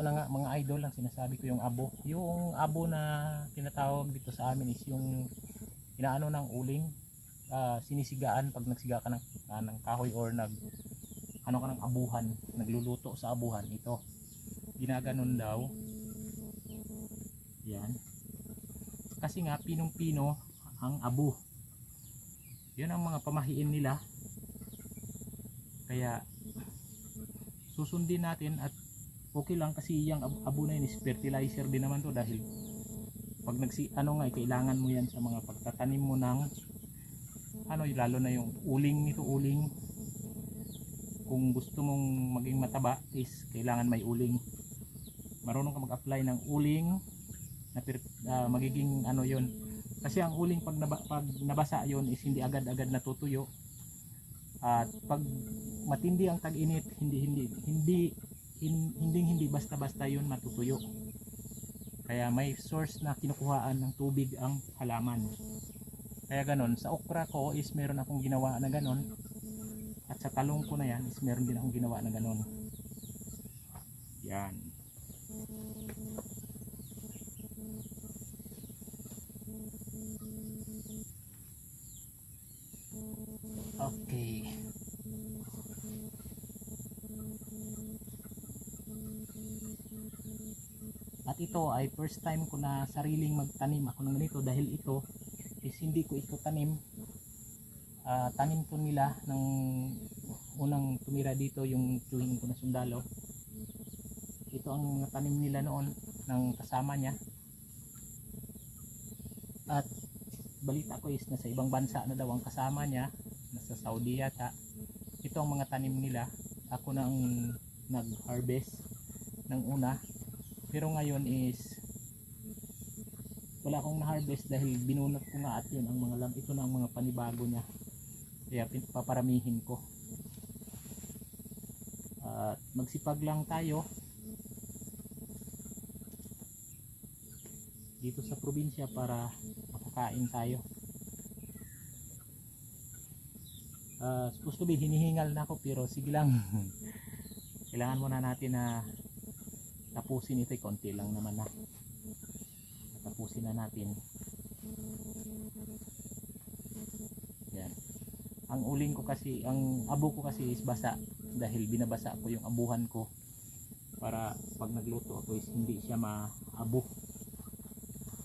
ito na nga mga idol ang sinasabi ko yung abo. Yung abo na tinatawag dito sa amin is yung inaano ng uling, ah, sinisigaan pag nagsiga ka ng, ah, ng kahoy or nag ano ka ng abuhan, nagluluto sa abuhan ito. Ginaganon daw. Yan. Kasi nga pinong-pino ang abo. Yun ang mga pamahiin nila. Kaya susundin natin at okay lang kasi yung ab- abo na yun is fertilizer din naman to dahil pag nagsi ano nga eh, kailangan mo yan sa mga pagtatanim mo ng ano y- lalo na yung uling nito uling. Kung gusto mong maging mataba is kailangan may uling. Marunong ka mag-apply ng uling na ah, magiging ano yon kasi ang uling pag, naba, pag nabasa yon is hindi agad-agad natutuyo. At pag matindi ang tag-init hindi hindi hindi hin- hindi hindi basta-basta yon matutuyo. Kaya may source na kinukuhaan ng tubig ang halaman. Kaya ganon sa okra ko is meron akong ginawa na ganon at sa talong ko na yan is meron din akong ginawa na ganon yan. Okay At ito ay first time ko na sariling magtanim ako ng ganito dahil ito is hindi ko ito tanim. Ah, tanim to nila ng unang tumira dito yung tuwing ko na sundalo. Ito ang tanim nila noon ng kasama niya. At balita ko is nasa ibang bansa na daw ang kasama niya, nasa Saudi yata. Ito ang mga tanim nila. Ako na ang nag-harvest ng una pero ngayon is wala akong na-harvest dahil binunot ko nga at yun ang mga lam ito na ang mga panibago niya. Kaya paparamihin ko. At magsipag lang tayo dito sa probinsya para makakain tayo. Uh, supposed to be hinihingal na ako pero sige lang. Kailangan muna natin na tapusin ito eh, konti lang naman na tapusin na natin. Yan. Ang uling ko kasi ang abo ko kasi is basa dahil binabasa ko yung abuhan ko para pag nagluto ako is hindi siya maabo.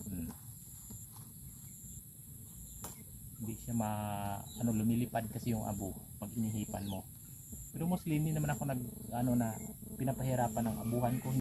Hmm. hindi siya ma ano lumilipad kasi yung abo pag inihipan mo. Pero mostly hindi naman ako nag ano na pinapahirapan ng abuhan ko